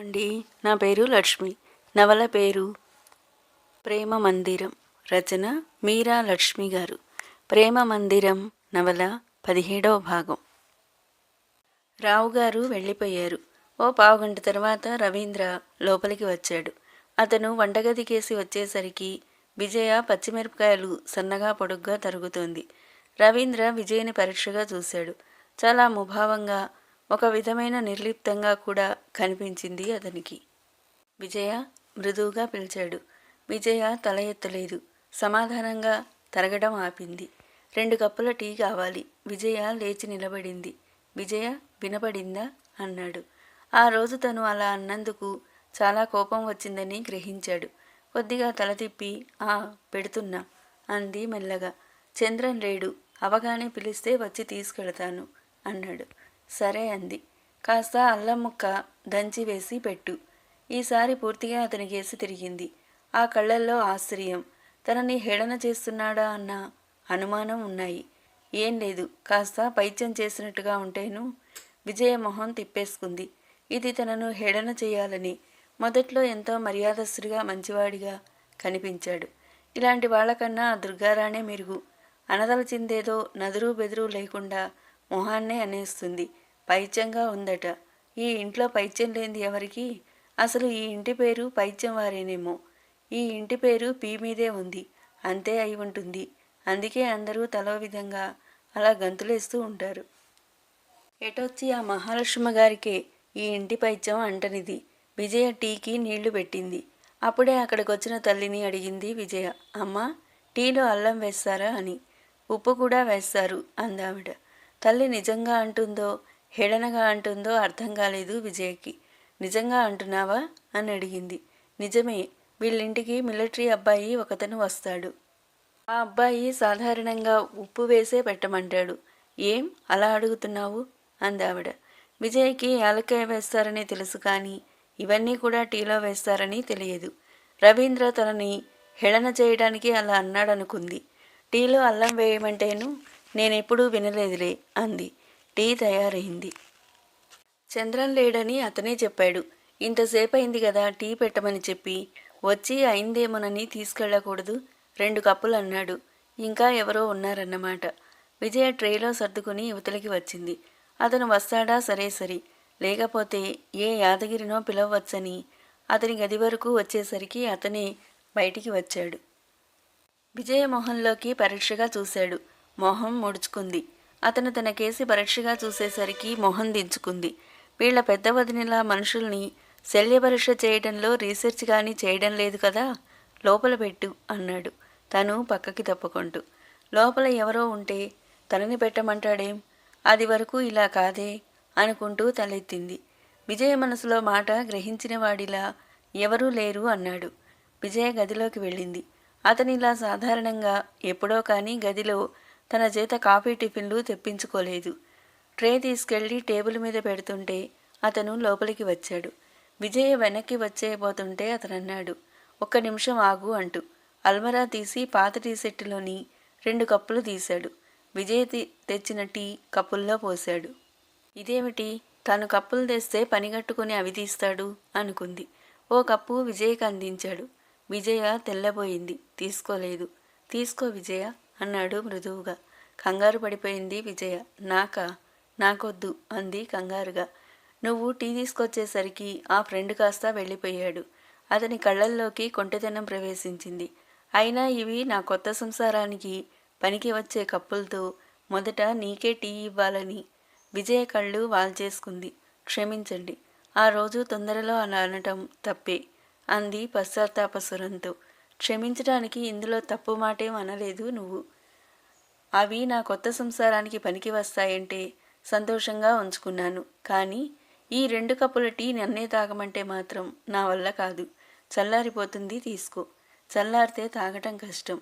అండి. నా పేరు లక్ష్మి. నవల పేరు ప్రేమ మందిరం. రచన మీరా లక్ష్మి గారు. ప్రేమ మందిరం నవల పదిహేడవ భాగం. రావు గారు వెళ్ళిపోయారు. ఓ పావుగంట తర్వాత రవీంద్ర లోపలికి వచ్చాడు. అతను వంటగదికేసి వచ్చేసరికి విజయ పచ్చిమిరపకాయలు సన్నగా పొడుగ్గా తరుగుతోంది. రవీంద్ర విజయని పరీక్షగా చూశాడు. చాలా ముభావంగా ఒక విధమైన నిర్లిప్తంగా కూడా కనిపించింది అతనికి. విజయ మృదువుగా పిలిచాడు. విజయ తల ఎత్తలేదు. సమాధానంగా తరగడం ఆపింది. రెండు కప్పుల టీ కావాలి. విజయ లేచి నిలబడింది. విజయ వినపడిందా? అన్నాడు. ఆ రోజు తను అలా అన్నందుకు చాలా కోపం వచ్చిందని గ్రహించాడు. కొద్దిగా తల తిప్పి ఆ పెడుతున్నా అంది మెల్లగా. చంద్రన్ లేడు అవగానే పిలిస్తే వచ్చి తీసుకెళతాను అన్నాడు. సరే అంది. కాస్త అల్లం ముక్క దంచి వేసి పెట్టు. ఈసారి పూర్తిగా అతని కేసి తిరిగింది. ఆ కళ్ళల్లో ఆశ్చర్యం. తనని హేళన చేస్తున్నాడా అన్న అనుమానం ఉన్నాయి. ఏం లేదు. కాస్త పైత్యం చేసినట్టుగా ఉంటేను విజయ మొహం తిప్పేసుకుంది. ఇది తనను హేళన చేయాలని మొదట్లో ఎంతో మర్యాదస్తుడిగా మంచివాడిగా కనిపించాడు. ఇలాంటి వాళ్ళకన్నా ఆ దుర్గారాణే మెరుగు. అనదలచిందేదో నదురు బెదురు లేకుండా మొహాన్నే అనేస్తుంది. పైత్యంగా ఉందట. ఈ ఇంట్లో పైత్యం లేనిది ఎవరికి? అసలు ఈ ఇంటి పేరు పైత్యం వారేనేమో. ఈ ఇంటి పేరు పీ మీదే ఉంది. అంతే అయి ఉంటుంది. అందుకే అందరూ తలో విధంగా అలా గంతులేస్తూ ఉంటారు. ఎటొచ్చి ఆ మహాలక్ష్మ గారికే ఈ ఇంటి పైత్యం అంటనిది. విజయ టీకి నీళ్ళు పెట్టింది. అప్పుడే అక్కడికి వచ్చిన తల్లిని అడిగింది విజయ. అమ్మ టీలో అల్లం వేస్తారా అని. ఉప్పు కూడా వేస్తారు అందావిడ. తల్లి నిజంగా అంటుందో హేళనగా అంటుందో అర్థం కాలేదు విజయ్కి. నిజంగా అంటున్నావా? అని అడిగింది. నిజమే వీళ్ళింటికి మిలిటరీ అబ్బాయి ఒకతను వస్తాడు. ఆ అబ్బాయి సాధారణంగా ఉప్పు వేసే పెట్టమంటాడు. ఏం? అలా అడుగుతున్నావు? అందావిడ విజయ్కి యాలక్కాయ వేస్తారని తెలుసు కానీ ఇవన్నీ కూడా టీలో వేస్తారని తెలియదు. రవీంద్ర తనని హేళన చేయడానికి అలా అన్నాడనుకుంది. టీలో అల్లం వేయమంటేను నేనెప్పుడూ వినలేదులే అంది. టీ తయారైంది. చంద్రం లేడని అతనే చెప్పాడు. ఇంతసేపు అయింది కదా టీ పెట్టమని చెప్పి. వచ్చి అయిందేమోనని తీసుకెళ్ళకూడదు. రెండు కప్పులు అన్నాడు. ఇంకా ఎవరో ఉన్నారన్నమాట. విజయ ట్రేలో సర్దుకుని యువతలకి వచ్చింది. అతను వస్తాడా సరే సరి. లేకపోతే ఏ యాదగిరినో పిలవచ్చని అతని గది వరకు వచ్చేసరికి అతనే బయటికి వచ్చాడు. విజయ మొహంలోకి పరీక్షగా చూశాడు. మొహం ముడుచుకుంది. అతను తన కేసి పరీక్షగా చూసేసరికి మొహం దించుకుంది. వీళ్ళ పెద్ద వదినలా మనుషుల్ని శల్య పరీక్ష చేయడంలో రీసెర్చ్ కానీ చేయడం లేదు కదా? లోపల పెట్టు అన్నాడు. తను పక్కకి తప్పుకుంటూ. లోపల ఎవరో ఉంటే తనని పెట్టమంటాడేం? అది వరకు ఇలా కాదే అనుకుంటూ తలెత్తింది. విజయ మనసులో మాట గ్రహించిన వాడిలా ఎవరూ లేరు అన్నాడు. విజయ గదిలోకి వెళ్ళింది. అతనిలా సాధారణంగా ఎప్పుడో కానీ గదిలో తన చేత కాఫీ టిఫిన్లు తెప్పించుకోలేదు. ట్రే తీసుకెళ్ళి టేబుల్ మీద పెడుతుంటే అతను లోపలికి వచ్చాడు. విజయ వెనక్కి వచ్చేయబోతుంటే అతనన్నాడు ఒక్క నిమిషం ఆగు అంటూ. అల్మరా తీసి పాత టీ సెట్టులోని రెండు కప్పులు తీశాడు. విజయ్ తెచ్చిన టీ కప్పుల్లో పోశాడు. ఇదేమిటి? తను కప్పులు తెస్తే పనిగట్టుకుని అవి తీస్తాడు అనుకుంది. ఓ కప్పు విజయ్కి అందించాడు. విజయ తెల్లబోయింది. తీసుకోలేదు. తీసుకో విజయ అన్నాడు మృదువుగా. కంగారు పడిపోయింది విజయ. నాకా? నాకొద్దు అంది కంగారుగా. నువ్వు టీ తీసుకొచ్చేసరికి ఆ ఫ్రెండ్ కాస్త వెళ్ళిపోయాడు. అతని కళ్ళల్లోకి కొంటెతనం ప్రవేశించింది. అయినా ఇవి నా కొత్త సంసారానికి పనికి వచ్చే కప్పులతో మొదట నీకే టీ ఇవ్వాలని విజయ కళ్ళు వాల్చేసుకుంది. క్షమించండి. ఆ రోజు తొందరలో అలా అనటం తప్పే అంది పశ్చాత్తాపస్వరంతో. క్షమించడానికి ఇందులో తప్పు మాటేం అనలేదు నువ్వు. అవి నా కొత్త సంసారానికి పనికి వస్తాయంటే సంతోషంగా ఉంచుకున్నాను. కానీ ఈ రెండు కప్పుల టీ నన్నే తాగమంటే మాత్రం నా వల్ల కాదు. చల్లారిపోతుంది తీసుకో. చల్లారితే తాగటం కష్టం.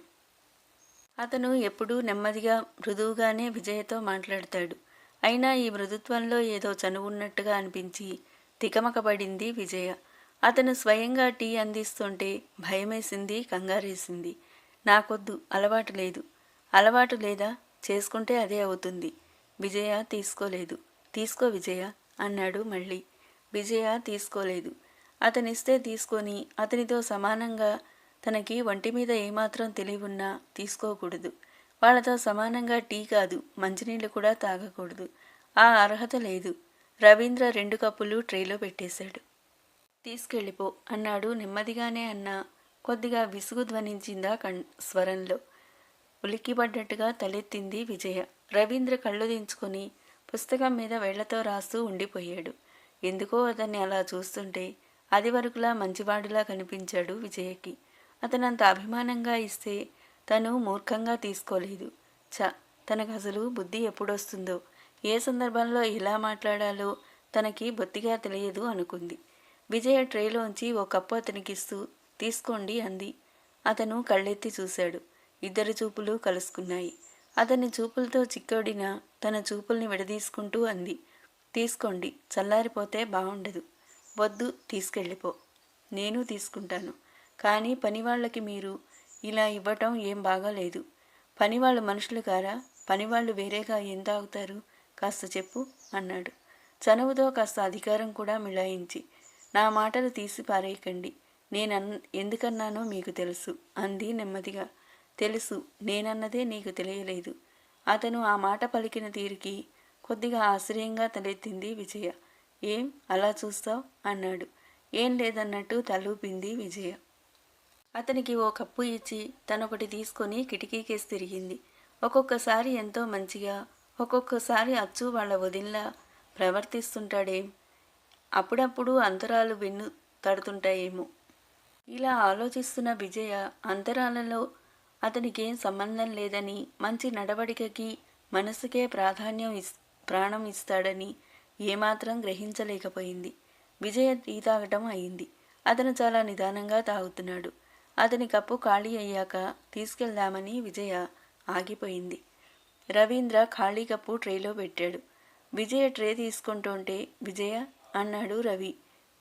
అతను ఎప్పుడూ నెమ్మదిగా మృదువుగానే విజయతో మాట్లాడతాడు. అయినా ఈ మృదుత్వంలో ఏదో చనువున్నట్టుగా అనిపించి తికమకబడింది విజయ. అతను స్వయంగా టీ అందిస్తుంటే భయమేసింది కంగారేసింది. నాకొద్దు అలవాటు లేదు. అలవాటు లేదా? చేసుకుంటే అదే అవుతుంది. విజయ తీసుకోలేదు. తీసుకో విజయ అన్నాడు మళ్ళీ. విజయ తీసుకోలేదు. అతనిస్తే తీసుకొని అతనితో సమానంగా తనకి ఒంటి మీద ఏమాత్రం తెలివున్నా తీసుకోకూడదు. వాళ్ళతో సమానంగా టీ కాదు మంచినీళ్ళు కూడా తాగకూడదు. ఆ అర్హత లేదు. రవీంద్ర రెండు కప్పులు ట్రేలో పెట్టేశాడు. తీసుకెళ్ళిపో అన్నాడు నెమ్మదిగానే అన్న. కొద్దిగా విసుగు ధ్వనించిందా కణ్ స్వరంలో. ఉలిక్కిపడ్డట్టుగా తలెత్తింది విజయ. రవీంద్ర కళ్ళు దించుకొని పుస్తకం మీద వేళ్ళతో రాస్తూ ఉండిపోయాడు. ఎందుకో అతన్ని అలా చూస్తుంటే అది వరకులా మంచివాడులా కనిపించాడు విజయకి. అతనంత అభిమానంగా ఇస్తే తను మూర్ఖంగా తీసుకోలేదు. చ తనకు అసలు బుద్ధి ఎప్పుడొస్తుందో? ఏ సందర్భంలో ఎలా మాట్లాడాలో తనకి బొత్తిగా తెలియదు అనుకుంది. విజయ ట్రేలోంచి ఓ కప్పు అతనికిస్తూ తీసుకోండి అంది. అతను కళ్ళెత్తి చూశాడు. ఇద్దరి చూపులు కలుసుకున్నాయి. అతని చూపులతో చిక్కోడిన తన చూపుల్ని విడదీసుకుంటూ అంది. తీసుకోండి చల్లారిపోతే బాగుండదు వద్దు తీసుకెళ్ళిపో. నేను తీసుకుంటాను. కానీ పనివాళ్ళకి మీరు ఇలా ఇవ్వటం ఏం బాగాలేదు. పనివాళ్ళు మనుషులు కారా? పనివాళ్ళు వేరేగా ఏం తాగుతారు? కాస్త చెప్పు అన్నాడు. చనువుతో కాస్త అధికారం కూడా మిళాయించి నా మాటలు తీసి పారేయకండి. నేనన్ ఎందుకన్నానో మీకు తెలుసు అంది నెమ్మదిగా. తెలుసు నేనన్నదే నీకు తెలియలేదు. అతను ఆ మాట పలికిన తీరుకి కొద్దిగా ఆశ్చర్యంగా తలెత్తింది విజయ. ఏం అలా చూస్తావు? అన్నాడు. ఏం లేదన్నట్టు తలూపింది విజయ. అతనికి ఓ కప్పు ఇచ్చి తనొకటి తీసుకొని కిటికీకేసి తిరిగింది. ఒక్కొక్కసారి ఎంతో మంచిగా ఒక్కొక్కసారి అచ్చు వాళ్ళ వదిన్లా ప్రవర్తిస్తుంటాడేం? అప్పుడప్పుడు అంతరాలు వెన్ను తడుతుంటాయేమో. ఇలా ఆలోచిస్తున్న విజయ అంతరాలలో అతనికేం సంబంధం లేదని మంచి నడవడికకి మనసుకే ప్రాధాన్యం ఇస్ ప్రాణం ఇస్తాడని ఏమాత్రం గ్రహించలేకపోయింది. విజయ టీ తాగటం అయింది. అతను చాలా నిదానంగా తాగుతున్నాడు. అతని కప్పు ఖాళీ అయ్యాక తీసుకెళ్దామని విజయ ఆగిపోయింది. రవీంద్ర ఖాళీ కప్పు ట్రేలో పెట్టాడు. విజయ ట్రే తీసుకుంటుంటే విజయ అన్నాడు రవి.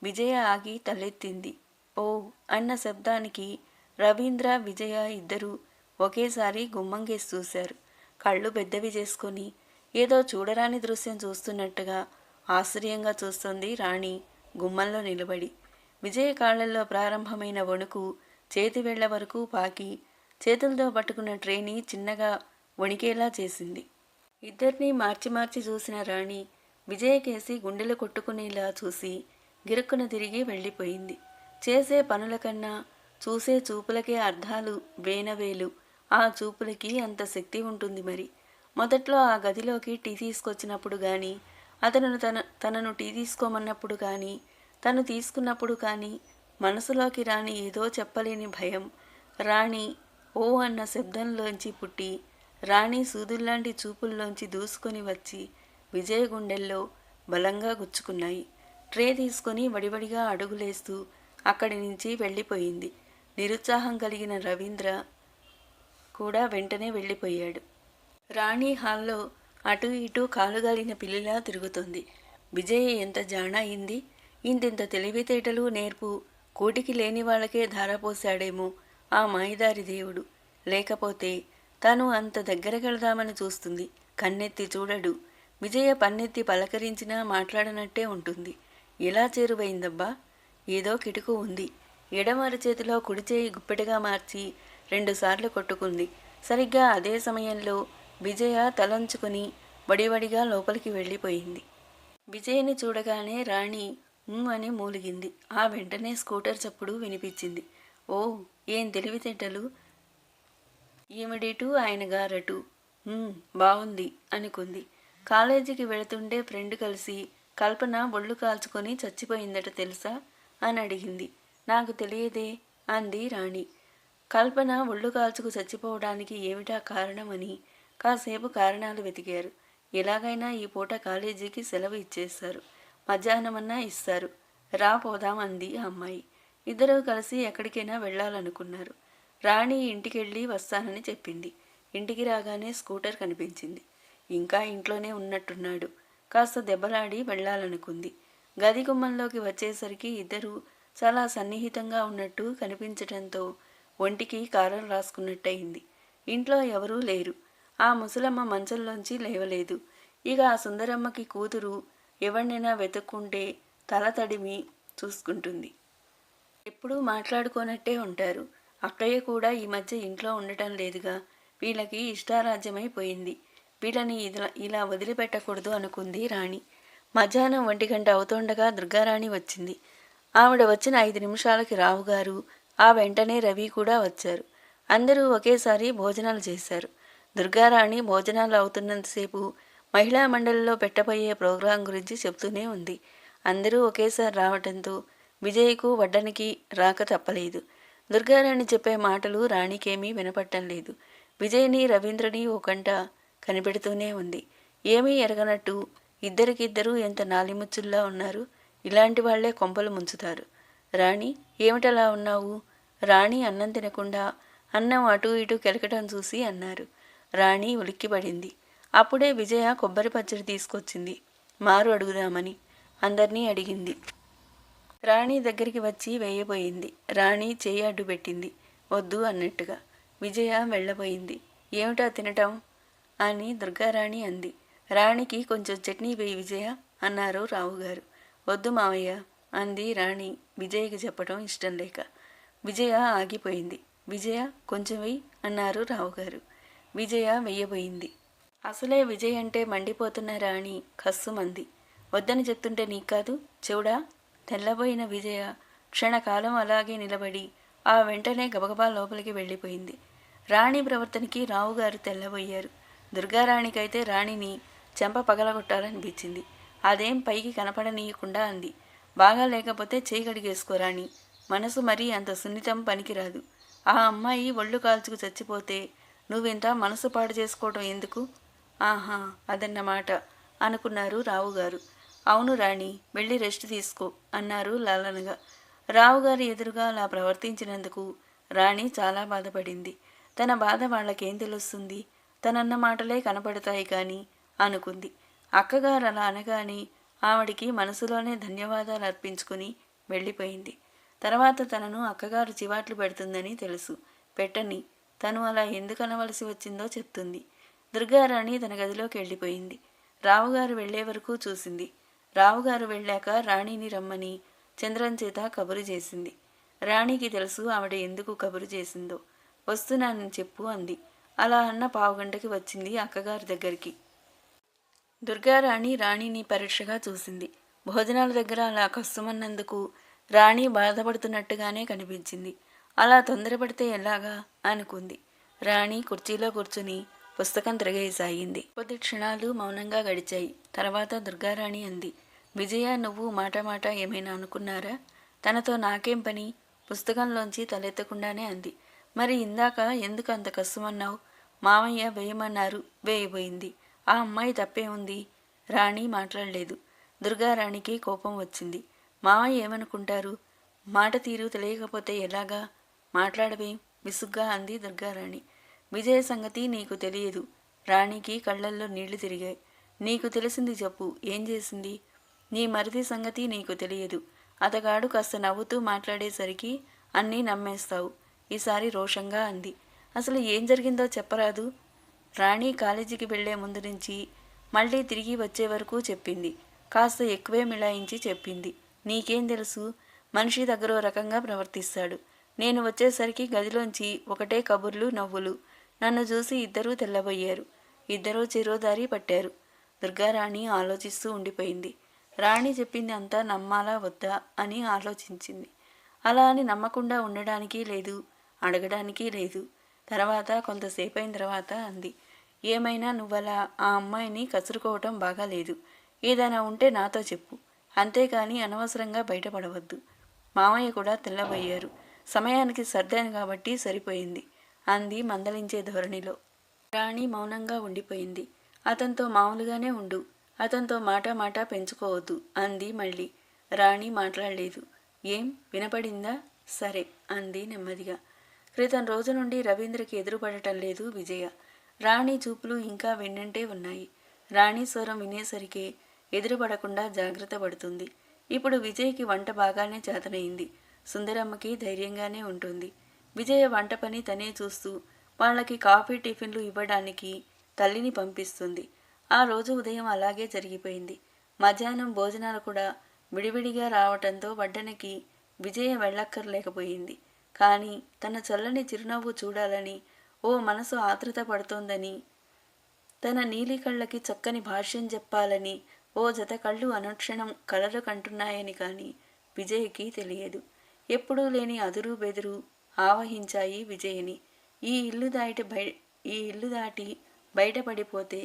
విజయ ఆగి తలెత్తింది. ఓ అన్న శబ్దానికి రవీంద్ర విజయ ఇద్దరూ ఒకేసారి గుమ్మంగేసి చూశారు. కళ్ళు పెద్దవి చేసుకొని ఏదో చూడరాని దృశ్యం చూస్తున్నట్టుగా ఆశ్చర్యంగా చూస్తుంది రాణి గుమ్మంలో నిలబడి. విజయ కాళ్ళల్లో ప్రారంభమైన వణుకు చేతి వేళ్ళ వరకు పాకి చేతులతో పట్టుకున్న ట్రేని చిన్నగా వణికేలా చేసింది. ఇద్దరినీ మార్చి మార్చి చూసిన రాణి విజయకేసి గుండెలు కొట్టుకునేలా చూసి గిరుక్కున తిరిగి వెళ్ళిపోయింది. చేసే పనుల కన్నా చూసే చూపులకే అర్థాలు వేనవేలు. ఆ చూపులకి అంత శక్తి ఉంటుంది మరి. మొదట్లో ఆ గదిలోకి టీ తీసుకొచ్చినప్పుడు కానీ అతను తన తనను టీ తీసుకోమన్నప్పుడు కానీ తను తీసుకున్నప్పుడు కానీ మనసులోకి రాని ఏదో చెప్పలేని భయం. రాణి ఓ అన్న శబ్దంలోంచి పుట్టి రాణి సూదుల్లాంటి చూపుల్లోంచి దూసుకొని వచ్చి విజయ గుండెల్లో బలంగా గుచ్చుకున్నాయి. ట్రే తీసుకొని వడివడిగా అడుగులేస్తూ అక్కడి నుంచి వెళ్ళిపోయింది. నిరుత్సాహం కలిగిన రవీంద్ర కూడా వెంటనే వెళ్ళిపోయాడు. రాణి హాల్లో అటు ఇటు కాలుగాలిన పిల్లిలా తిరుగుతుంది. విజయ ఎంత జాణ అయింది? ఇంతింత తెలివితేటలు నేర్పు కూటికి లేని వాళ్ళకే ధారపోశాడేమో ఆ మాయదారి దేవుడు. లేకపోతే తను అంత దగ్గరకెళదామని చూస్తుంది. కన్నెత్తి చూడడు. విజయ పన్నెత్తి పలకరించినా మాట్లాడనట్టే ఉంటుంది. ఎలా చేరువైందబ్బా? ఏదో కిటుకు ఉంది. ఎడమరి చేతిలో కుడి చేయి గుప్పెటగా మార్చి రెండుసార్లు కొట్టుకుంది. సరిగ్గా అదే సమయంలో విజయ తలంచుకుని వడివడిగా లోపలికి వెళ్ళిపోయింది. విజయని చూడగానే రాణి "ఉమ్" అని మూలిగింది. ఆ వెంటనే స్కూటర్ చప్పుడు వినిపించింది. ఓ ఏం తెలివితేటలు? ఈమెడిటు ఆయన గారటు? బాగుంది అనుకుంది. కాలేజీకి వెళుతుంటే ఫ్రెండ్ కలిసి కల్పన ఒళ్ళు కాల్చుకొని చచ్చిపోయిందట తెలుసా? అని అడిగింది. నాకు తెలియదే అంది రాణి. కల్పన ఒళ్ళు కాల్చుకు చచ్చిపోవడానికి ఏమిటా కారణమని కాసేపు కారణాలు వెతికారు. ఎలాగైనా ఈ పూట కాలేజీకి సెలవు ఇచ్చేస్తారు. మధ్యాహ్నమన్నా ఇస్తారు. రా పోదాం అంది ఆ అమ్మాయి. ఇద్దరూ కలిసి ఎక్కడికైనా వెళ్ళాలనుకున్నారు. రాణి ఇంటికెళ్ళి వస్తానని చెప్పింది. ఇంటికి రాగానే స్కూటర్ కనిపించింది. ఇంకా ఇంట్లోనే ఉన్నట్టున్నాడు. కాస్త దెబ్బలాడి వెళ్ళాలనుకుంది. గది గుమ్మంలోకి వచ్చేసరికి ఇద్దరూ చాలా సన్నిహితంగా ఉన్నట్టు కనిపించటంతో ఒంటికి కారం రాసుకున్నట్టయింది. ఇంట్లో ఎవరూ లేరు. ఆ ముసలమ్మ మంచంలోంచి లేవలేదు. ఇక ఆ సుందరమ్మకి కూతురు ఎవరినైనా వెతుక్కుంటే తల తడిమి చూసుకుంటుంది. ఎప్పుడూ మాట్లాడుకోనట్టే ఉంటారు. అక్కయ్య కూడా ఈ మధ్య ఇంట్లో ఉండటం లేదుగా. వీళ్ళకి ఇష్టారాజ్యమైపోయింది. వీళ్ళని ఇలా ఇలా వదిలిపెట్టకూడదు అనుకుంది రాణి. మధ్యాహ్నం ఒంటి గంట అవుతుండగా దుర్గారాణి వచ్చింది. ఆవిడ వచ్చిన ఐదు నిమిషాలకి రావుగారు ఆ వెంటనే రవి కూడా వచ్చారు. అందరూ ఒకేసారి భోజనాలు చేశారు. దుర్గారాణి భోజనాలు అవుతున్నంతసేపు మహిళా మండలిలో పెట్టబోయే ప్రోగ్రాం గురించి చెప్తూనే ఉంది. అందరూ ఒకేసారి రావటంతో విజయ్కు వడ్డనికి రాక తప్పలేదు. దుర్గారాణి చెప్పే మాటలు రాణికేమీ వినపట్టం లేదు విజయ్ని రవీంద్రని ఓ గంట కనిపెడుతూనే ఉంది. ఏమీ ఎరగనట్టు ఇద్దరికిద్దరూ ఎంత నాలిముచ్చుల్లా ఉన్నారు. ఇలాంటి వాళ్ళే కొంపలు ముంచుతారు. రాణి ఏమిటలా ఉన్నావు? రాణి అన్నం తినకుండా అన్నం అటూ ఇటూ కెలకటం చూసి అన్నారు. రాణి ఉలిక్కిపడింది. అప్పుడే విజయ కొబ్బరి పచ్చడి తీసుకొచ్చింది. మారు అడుగుదామని అందరినీ అడిగింది. రాణి దగ్గరికి వచ్చి వేయబోయింది. రాణి చేయి అడ్డు పెట్టింది వద్దు అన్నట్టుగా విజయ వెళ్ళబోయింది. ఏమిటా తినటం? అని దుర్గారాణి అంది. రాణికి కొంచెం చట్నీ వేయి విజయ అన్నారు రావుగారు. వద్దు మావయ్య అంది రాణి విజయ్కి చెప్పడం ఇష్టం లేక. విజయ ఆగిపోయింది. విజయ కొంచెం వెయ్యి అన్నారు రావుగారు. విజయ వెయ్యబోయింది. అసలే విజయ్ అంటే మండిపోతున్న రాణి కస్సుమంది. వద్దని చెప్తుంటే నీకు కాదు చెవుడా? తెల్లబోయిన విజయ క్షణకాలం అలాగే నిలబడి ఆ వెంటనే గబగబా లోపలికి వెళ్ళిపోయింది. రాణి ప్రవర్తనకి రావుగారు తెల్లబోయారు. దుర్గారాణికైతే రాణిని చెంప పగలగొట్టాలనిపించింది. అదేం పైకి కనపడనీయకుండా అంది. బాగా లేకపోతే చేయి కడిగేసుకోరాణి మనసు మరీ అంత సున్నితం పనికిరాదు. ఆ అమ్మాయి ఒళ్ళు కాల్చుకు చచ్చిపోతే నువ్వింత మనసు పాడు చేసుకోవటం ఎందుకు? ఆహా అదన్నమాట అనుకున్నారు రావుగారు. అవును రాణి వెళ్ళి రెస్ట్ తీసుకో అన్నారు లాలనగా. రావుగారి ఎదురుగా అలా ప్రవర్తించినందుకు రాణి చాలా బాధపడింది. తన బాధ వాళ్ళకేం తెలుస్తుంది? తనన్న మాటలే కనపడతాయి కానీ అనుకుంది. అక్కగారు అలా అనగానే ఆవిడికి మనసులోనే ధన్యవాదాలు అర్పించుకుని వెళ్ళిపోయింది. తర్వాత తనను అక్కగారు చివాట్లు పెడుతుందని తెలుసు. పెట్టని తను అలా ఎందుకు అనవలసి వచ్చిందో చెప్తుంది. దుర్గారాణి తన గదిలోకి వెళ్ళిపోయింది. రావుగారు వెళ్ళే వరకు చూసింది. రావుగారు వెళ్ళాక రాణిని రమ్మని చంద్రం చేత కబురు చేసింది. రాణికి తెలుసు ఆవిడ ఎందుకు కబురు చేసిందో. వస్తున్నానని చెప్పు అంది. అలా అన్న పావుగంటకి వచ్చింది అక్కగారి దగ్గరికి. దుర్గారాణి రాణిని పరీక్షగా చూసింది. భోజనాల దగ్గర అలా కష్టమన్నందుకు రాణి బాధపడుతున్నట్టుగానే కనిపించింది. అలా తొందరపడితే ఎలాగా? అనుకుంది. రాణి కుర్చీలో కూర్చుని పుస్తకం తిరగేసాగింది. కొద్ది క్షణాలు మౌనంగా గడిచాయి. తర్వాత దుర్గారాణి అంది విజయ నువ్వు మాట మాట ఏమైనా అనుకున్నారా? తనతో నాకేం పని? పుస్తకంలోంచి తలెత్తకుండానే అంది. మరి ఇందాక ఎందుకు అంత కష్టమన్నావు మామయ్య వేయమన్నారు. వేయబోయింది. ఆ అమ్మాయి తప్పే ఉంది. రాణి మాట్లాడలేదు. దుర్గారాణికి కోపం వచ్చింది. మామయ్య ఏమనుకుంటారు? మాట తీరు తెలియకపోతే ఎలాగా? మాట్లాడవేం విసుగ్గా అంది దుర్గారాణి. విజయ సంగతి నీకు తెలియదు. రాణికి కళ్ళల్లో నీళ్ళు తిరిగాయి. నీకు తెలిసింది చెప్పు. ఏం చేసింది? నీ మరిది సంగతి నీకు తెలియదు. అతగాడు కాస్త నవ్వుతూ మాట్లాడేసరికి అన్నీ నమ్మేస్తావు. ఈసారి రోషంగా అంది. అసలు ఏం జరిగిందో చెప్పరాదు. రాణి కాలేజీకి వెళ్ళే ముందు నుంచి మళ్ళీ తిరిగి వచ్చే వరకు చెప్పింది. కాస్త ఎక్కువే మిళాయించి చెప్పింది. నీకేం తెలుసు? మనిషి దగ్గర రకంగా ప్రవర్తిస్తాడు. నేను వచ్చేసరికి గదిలోంచి ఒకటే కబుర్లు నవ్వులు. నన్ను చూసి ఇద్దరూ తెల్లబోయారు. ఇద్దరూ చిరోదారి పట్టారు. దుర్గారాణి ఆలోచిస్తూ ఉండిపోయింది. రాణి చెప్పింది అంతా నమ్మాలా వద్దా అని ఆలోచించింది. అలా అని నమ్మకుండా ఉండడానికి లేదు అడగడానికి లేదు. తర్వాత కొంతసేపు అయిన తర్వాత అంది. ఏమైనా నువ్వలా ఆ అమ్మాయిని కసురుకోవటం బాగాలేదు. ఏదైనా ఉంటే నాతో చెప్పు. అంతేకాని అనవసరంగా బయటపడవద్దు. మామయ్య కూడా తెల్లబోయారు సమయానికి సర్దాను కాబట్టి సరిపోయింది అంది మందలించే ధోరణిలో. రాణి మౌనంగా ఉండిపోయింది. అతనితో మామూలుగానే ఉండు. అతనితో మాట మాట పెంచుకోవద్దు అంది మళ్ళీ. రాణి మాట్లాడలేదు. ఏం? వినపడిందా? సరే అంది నెమ్మదిగా. క్రితం రోజు నుండి రవీంద్రకి ఎదురుపడటం లేదు విజయ. రాణి చూపులు ఇంకా వెన్నంటే ఉన్నాయి. రాణి స్వరం వినేసరికే ఎదురుపడకుండా జాగ్రత్త పడుతుంది. ఇప్పుడు విజయ్కి వంట బాగానే చేతనైంది. సుందరమ్మకి ధైర్యంగానే ఉంటుంది. విజయ వంట పని తనే చూస్తూ వాళ్ళకి కాఫీ టిఫిన్లు ఇవ్వడానికి తల్లిని పంపిస్తుంది. ఆ రోజు ఉదయం అలాగే జరిగిపోయింది. మధ్యాహ్నం భోజనాలు కూడా విడివిడిగా రావటంతో వడ్డనకి విజయ వెళ్ళక్కర్లేకపోయింది. కానీ తన చల్లని చిరునవ్వు చూడాలని ఓ మనసు ఆతృత పడుతోందని తన నీలి కళ్ళకి చక్కని భాష్యం చెప్పాలని ఓ జత కళ్ళు అనుక్షణం కలలు కంటున్నాయని కానీ విజయ్కి తెలియదు. ఎప్పుడూ లేని అదురు బెదురు ఆవహించాయి విజయని. ఈ ఇల్లు దాటి బయ ఈ ఇల్లు దాటి బయటపడిపోతే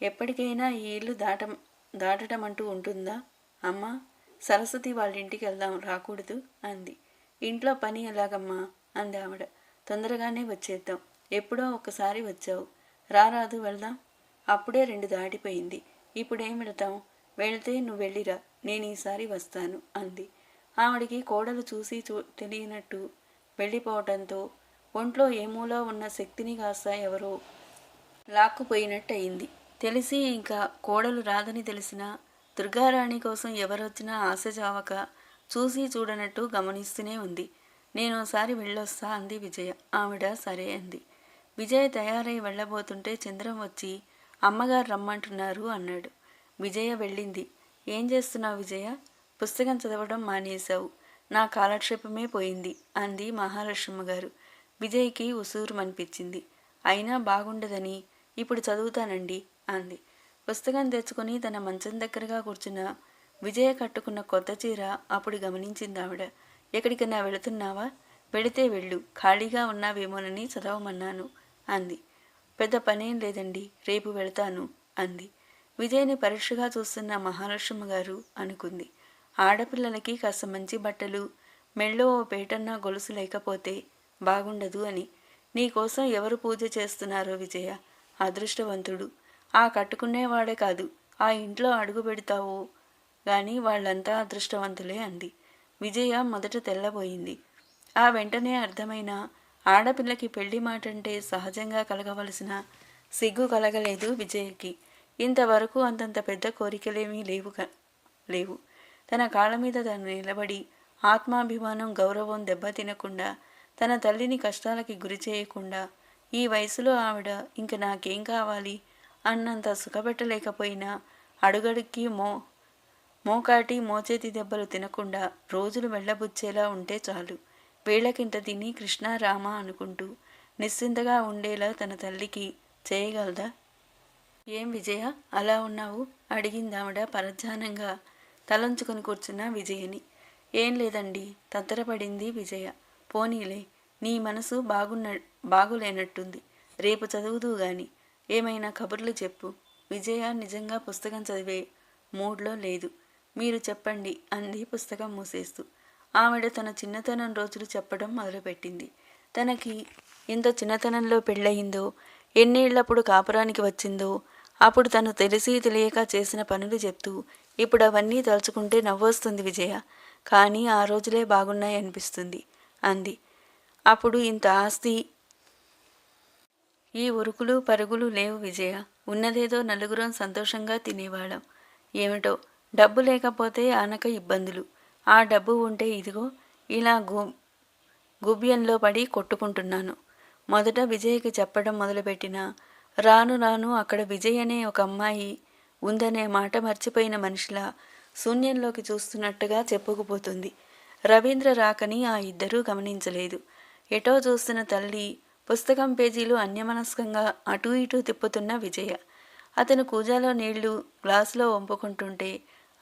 ఎప్పటికైనా ఈ ఇల్లు దాట దాటటం అంటూ ఉంటుందా? అమ్మ సరస్వతి వాళ్ళ ఇంటికి వెళ్దాం రాకూడదు అంది. ఇంట్లో పని ఎలాగమ్మా? అంది ఆవిడ. తొందరగానే వచ్చేద్దాం. ఎప్పుడో ఒకసారి వచ్చావు. రారాదు వెళ్దాం. అప్పుడే రెండు దాటిపోయింది. ఇప్పుడేం వెళ్తాం వెళ్తే నువ్వు వెళ్ళిరా. నేను ఈసారి వస్తాను అంది. ఆవిడికి కోడలు చూసి చూ తెలియనట్టు వెళ్ళిపోవటంతో ఒంట్లో ఏమూలో ఉన్న శక్తిని కాస్త ఎవరో లాక్కుపోయినట్టయింది. తెలిసి ఇంకా కోడలు రాదని తెలిసినా దుర్గారాణి కోసం ఎవరొచ్చినా ఆశ చావక చూసి చూడనట్టు గమనిస్తూనే ఉంది. నేను ఒకసారి వెళ్ళొస్తా అంది విజయ. ఆవిడ సరే అంది. విజయ్ తయారై వెళ్ళబోతుంటే చంద్రం వచ్చి అమ్మగారు రమ్మంటున్నారు అన్నాడు. విజయ వెళ్ళింది. ఏం చేస్తున్నావు విజయ? పుస్తకం చదవడం మానేశావు. నా కాలక్షేపమే పోయింది అంది మహాలక్ష్మ గారు. విజయ్కి ఉసూరు అనిపించింది అయినా బాగుండదని ఇప్పుడు చదువుతానండి అంది. పుస్తకం తెచ్చుకొని తన మంచం దగ్గరగా కూర్చున్న విజయ కట్టుకున్న కొత్త చీర అప్పుడు గమనించింది ఆవిడ. ఎక్కడికన్నా వెళుతున్నావా? వెళితే వెళ్ళు. ఖాళీగా ఉన్నావేమోనని చదవమన్నాను అంది. పెద్ద పనేం లేదండి రేపు వెళతాను అంది. విజయ్ని పరీక్షగా చూస్తున్న మహాలక్ష్మి గారు అనుకుంది. ఆడపిల్లలకి కాస్త మంచి బట్టలు మెళ్ళో ఓ పేటన్నా గొలుసు లేకపోతే బాగుండదు అని. నీకోసం ఎవరు పూజ చేస్తున్నారో విజయ? అదృష్టవంతుడు. ఆ కట్టుకునేవాడే కాదు. ఆ ఇంట్లో అడుగు పెడతావో కానీ వాళ్ళంతా అదృష్టవంతులే అంది. విజయ మొదట తెల్లబోయింది. ఆ వెంటనే అర్థమైన ఆడపిల్లకి పెళ్ళి మాటంటే సహజంగా కలగవలసిన సిగ్గు కలగలేదు విజయకి. ఇంతవరకు అంతంత పెద్ద కోరికలేమీ లేవు లేవు. తన కాళ్ళ మీద తను నిలబడి ఆత్మాభిమానం గౌరవం దెబ్బతినకుండా తన తల్లిని కష్టాలకి గురి చేయకుండా ఈ వయసులో ఆవిడ ఇంక నాకేం కావాలి? అన్నంత సుఖపెట్టలేకపోయినా అడుగడుక్కి మో మోకాటి మోచేతి దెబ్బలు తినకుండా రోజులు వెళ్ళబుచ్చేలా ఉంటే చాలు. వేళకింత తిని కృష్ణారామ అనుకుంటూ నిశ్చింతగా ఉండేలా తన తల్లికి చేయగలదా? ఏం విజయ? అలా ఉన్నావు? అడిగిందావిడ పరధ్యానంగా తలంచుకొని కూర్చున్న విజయని. ఏం లేదండి తత్తరపడింది విజయ. పోనీలే నీ మనసు బాగున్న బాగులేనట్టుంది. రేపు చదువుదు గాని. ఏమైనా కబుర్లు చెప్పు. విజయ నిజంగా పుస్తకం చదివే మూడ్లో లేదు. మీరు చెప్పండి అంది పుస్తకం మూసేస్తూ. ఆవిడ తన చిన్నతనం రోజులు చెప్పడం మొదలుపెట్టింది. తనకి ఎంత చిన్నతనంలో పెళ్ళయిందో ఎన్నేళ్ళప్పుడు కాపురానికి వచ్చిందో అప్పుడు తను తెలిసి తెలియక చేసిన పనులు చెప్తూ ఇప్పుడు అవన్నీ తలుచుకుంటే నవ్వొస్తుంది విజయ. కానీ ఆ రోజులే బాగున్నాయి అనిపిస్తుంది అంది. అప్పుడు ఇంత ఆస్తి ఈ ఉరుకులు పరుగులు లేవు విజయ. ఉన్నదేదో నలుగురం సంతోషంగా తినేవాళ్ళం. ఏమిటో డబ్బు లేకపోతే ఆనక ఇబ్బందులు. ఆ డబ్బు ఉంటే ఇదిగో ఇలా గు గుబ్యంలో పడి కొట్టుకుంటున్నాను. మొదట విజయ్కి చెప్పడం మొదలుపెట్టిన రాను రాను అక్కడ విజయ్ అనే ఒక అమ్మాయి ఉందనే మాట మర్చిపోయిన మనిషిలా శూన్యంలోకి చూస్తున్నట్టుగా చెప్పుకుపోతుంది. రవీంద్ర రాకని ఆ ఇద్దరూ గమనించలేదు. ఎటో చూస్తున్న తల్లి పుస్తకం పేజీలు అన్యమనస్కంగా అటూ ఇటూ తిప్పుతున్న విజయ. అతను కూజాలో నీళ్ళు గ్లాసులో వంపుకుంటుంటే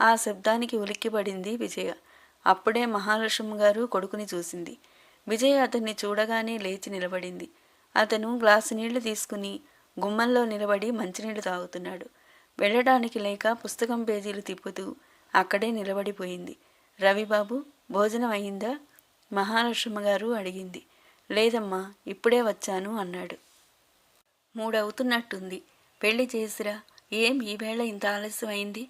ఆ శబ్దానికి ఉలిక్కిపడింది విజయ. అప్పుడే మహాలక్ష్మి గారు కొడుకుని చూసింది. విజయ అతన్ని చూడగానే లేచి నిలబడింది. అతను గ్లాసు నీళ్ళు తీసుకుని గుమ్మంలో నిలబడి మంచినీళ్ళు తాగుతున్నాడు. వెళ్ళడానికి లేక పుస్తకం పేజీలు తిప్పుతూ అక్కడే నిలబడిపోయింది. రవిబాబు భోజనం అయిందా? మహాలక్ష్మి గారు అడిగింది. లేదమ్మా ఇప్పుడే వచ్చాను అన్నాడు. మూడవుతున్నట్టుంది. పెళ్ళి చేసిరా? ఏం ఈవేళ ఇంత ఆలస్యం అయింది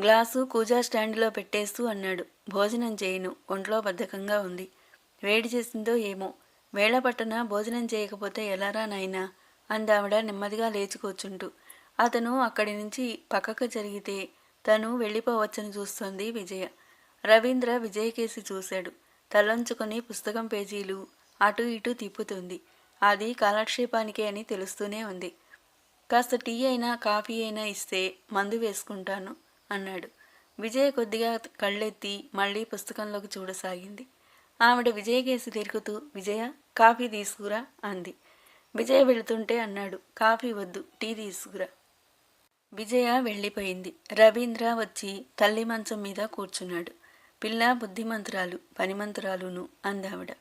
గ్లాసు కూజా స్టాండ్లో పెట్టేస్తూ అన్నాడు. భోజనం చేయను. ఒంట్లో బద్ధకంగా ఉంది. వేడి చేసిందో ఏమో. వేళ పట్టన భోజనం చేయకపోతే ఎలారా నాయనా? అందావిడ నెమ్మదిగా లేచి కూర్చుంటూ. అతను అక్కడి నుంచి పక్కకు జరిగితే తను వెళ్ళిపోవచ్చని చూస్తోంది విజయ. రవీంద్ర విజయ్ కేసి చూశాడు. తలంచుకొని పుస్తకం పేజీలు అటు ఇటు తిప్పుతుంది. అది కాలక్షేపానికే అని తెలుస్తూనే ఉంది. కాస్త టీ అయినా కాఫీ అయినా ఇస్తే మందు వేసుకుంటాను. అన్నాడు. విజయ కొద్దిగా కళ్ళెత్తి మళ్ళీ పుస్తకంలోకి చూడసాగింది. ఆవిడ విజయ కేసి తిరుగుతూ విజయ కాఫీ తీసుకురా అంది. విజయ వెళుతుంటే అన్నాడు కాఫీ వద్దు టీ తీసుకురా. విజయ వెళ్ళిపోయింది. రవీంద్ర వచ్చి తల్లి మంచం మీద కూర్చున్నాడు. పిల్ల బుద్ధిమంతురాలు పనిమంతురాలును అందావిడ.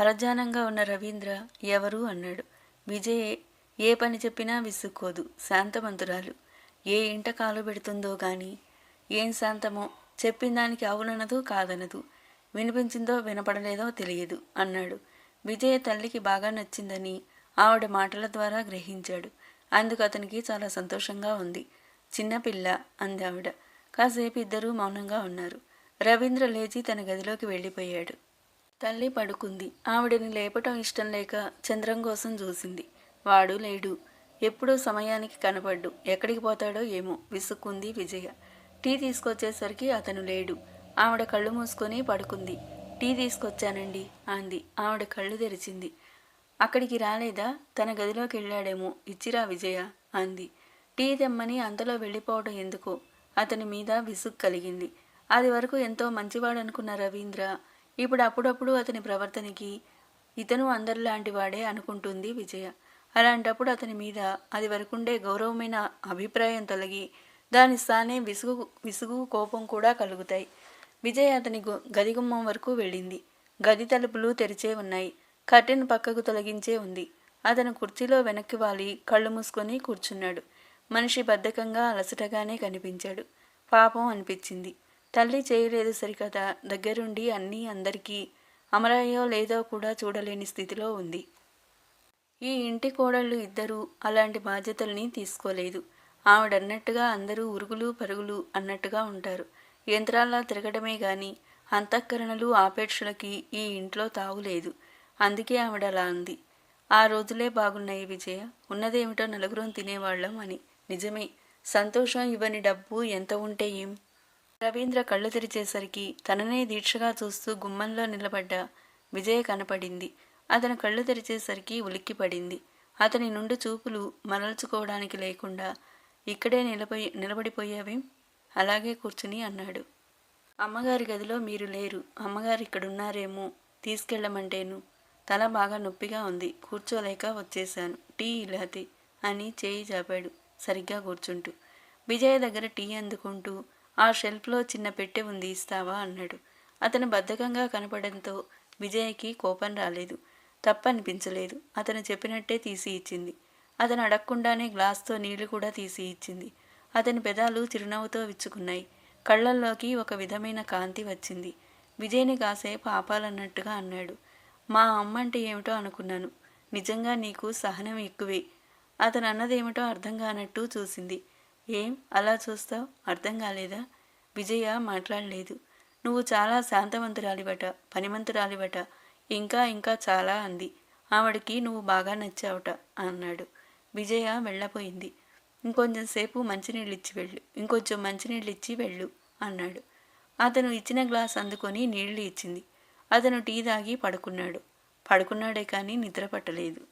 పరధ్యానంగా ఉన్న రవీంద్ర ఎవరు? అన్నాడు. విజయే ఏ పని చెప్పినా విసుక్కోదు శాంతమంతురాలు ఏ ఇంట కాలు పెడుతుందో కానీ ఏం శాంతమో? చెప్పిన దానికి అవుననదు కాదనదు. వినిపించిందో వినపడలేదో తెలియదు అన్నాడు. విజయ తల్లికి బాగా నచ్చిందని ఆవిడ మాటల ద్వారా గ్రహించాడు. అందుకు అతనికి చాలా సంతోషంగా ఉంది. చిన్నపిల్ల అంది ఆవిడ. కాసేపు ఇద్దరూ మౌనంగా ఉన్నారు. రవీంద్ర లేచి తన గదిలోకి వెళ్ళిపోయాడు. తల్లి పడుకుంది. ఆవిడని లేపటం ఇష్టం లేక చంద్రం కోసం చూసింది. వాడు లేడు. ఎప్పుడూ సమయానికి కనపడ్డు. ఎక్కడికి పోతాడో ఏమో విసుక్కుంది విజయ. టీ తీసుకొచ్చేసరికి అతను లేడు. ఆవిడ కళ్ళు మూసుకొని పడుకుంది. టీ తీసుకొచ్చానండి అంది. ఆవిడ కళ్ళు తెరిచింది. అక్కడికి రాలేదా? తన గదిలోకి వెళ్ళాడేమో. ఇచ్చిరా విజయ అంది. టీ తెమ్మని అంతలో వెళ్ళిపోవడం ఎందుకో? అతని మీద విసుగు కలిగింది. అది వరకు ఎంతో మంచివాడనుకున్న రవీంద్ర ఇప్పుడు అప్పుడప్పుడు అతని ప్రవర్తనకి ఇతను అందరిలాంటి వాడే అనుకుంటుంది విజయ. అలాంటప్పుడు అతని మీద అది వరకుండే గౌరవమైన అభిప్రాయం తొలగి దాని స్థానే విసుగు విసుగు కోపం కూడా కలుగుతాయి. విజయ్ అతని గది గుమ్మం వరకు వెళ్ళింది. గది తలుపులు తెరిచే ఉన్నాయి. కర్టెన్ పక్కకు తొలగించే ఉంది. అతను కుర్చీలో వెనక్కి వాలి కళ్ళు మూసుకొని కూర్చున్నాడు. మనిషి బద్ధకంగా అలసటగానే కనిపించాడు. పాపం అనిపించింది. తల్లి చేయలేదు సరికదా దగ్గరుండి అన్నీ అందరికీ అమరయ్యో లేదో కూడా చూడలేని స్థితిలో ఉంది. ఈ ఇంటి కోడళ్ళు ఇద్దరూ అలాంటి బాధ్యతల్ని తీసుకోలేదు. ఆవిడన్నట్టుగా అందరూ ఉరుగులు పరుగులు అన్నట్టుగా ఉంటారు. యంత్రాల్లా తిరగడమే గాని అంతఃకరణలు ఆపేక్షలకి ఈ ఇంట్లో తావులేదు అందుకే ఆవిడ అలా అంది. ఆ రోజులే బాగున్నాయి విజయ. ఉన్నదేమిటో నలుగురం తినేవాళ్ళం అని. నిజమే. సంతోషం ఇవ్వని డబ్బు ఎంత ఉంటే ఏం? రవీంద్ర కళ్ళు తెరిచేసరికి తననే దీక్షగా చూస్తూ గుమ్మంలో నిలబడ్డ విజయ కనపడింది. అతను కళ్ళు తెరిచేసరికి ఉలిక్కిపడింది. అతని నుండి చూపులు మరల్చుకోవడానికి లేకుండా ఇక్కడే నిలబడి నిలబడిపోయావేం. అలాగే కూర్చుని అన్నాడు. అమ్మగారి గదిలో మీరు లేరు. అమ్మగారు ఇక్కడున్నారేమో. తీసుకెళ్ళమంటేను. తల బాగా నొప్పిగా ఉంది. కూర్చోలేక వచ్చేశాను. టీ ఇలాతి అని చేయి చాపాడు సరిగ్గా కూర్చుంటూ. విజయ దగ్గర టీ అందుకుంటూ ఆ షెల్ఫ్లో చిన్న పెట్టె ఉంది ఇస్తావా? అన్నాడు. అతను బద్ధకంగా కనపడంతో విజయ్కి కోపం రాలేదు. తప్పనిపించలేదు. అతను చెప్పినట్టే తీసి ఇచ్చింది. అతను అడగకుండానే గ్లాస్తో నీళ్ళు కూడా తీసి ఇచ్చింది. అతని పెదాలు చిరునవ్వుతో విచ్చుకున్నాయి. కళ్ళల్లోకి ఒక విధమైన కాంతి వచ్చింది. విజయ్ని కాసేపు ఆపాలన్నట్టుగా అన్నాడు. మా అమ్మ అంటే ఏమిటో అనుకున్నాను. నిజంగా నీకు సహనం ఎక్కువే. అతను అన్నదేమిటో అర్థం కానట్టు చూసింది. ఏం? అలా చూస్తావు? అర్థం కాలేదా? విజయ మాట్లాడలేదు. నువ్వు చాలా శాంతవంతురాలివట పనిమంతురాలివట. ఇంకా ఇంకా చాలా అంది. ఆవిడకి నువ్వు బాగా నచ్చావుట అన్నాడు. విజయ వెళ్ళపోయింది ఇంకొంచెం సేపు మంచినీళ్ళు ఇచ్చి వెళ్ళు. ఇంకొంచెం మంచినీళ్ళు ఇచ్చి వెళ్ళు అన్నాడు. అతను ఇచ్చిన గ్లాస్ అందుకొని నీళ్ళు ఇచ్చింది. అతను టీ తాగి పడుకున్నాడు. పడుకున్నాడే కానీ నిద్ర పట్టలేదు.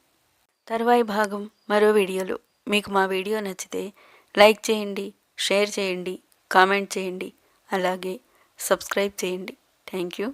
తర్వాయి భాగం మరో వీడియోలో. మీకు మా వీడియో నచ్చితే లైక్ చేయండి షేర్ చేయండి కామెంట్ చేయండి అలాగే సబ్స్క్రైబ్ చేయండి. Thank you.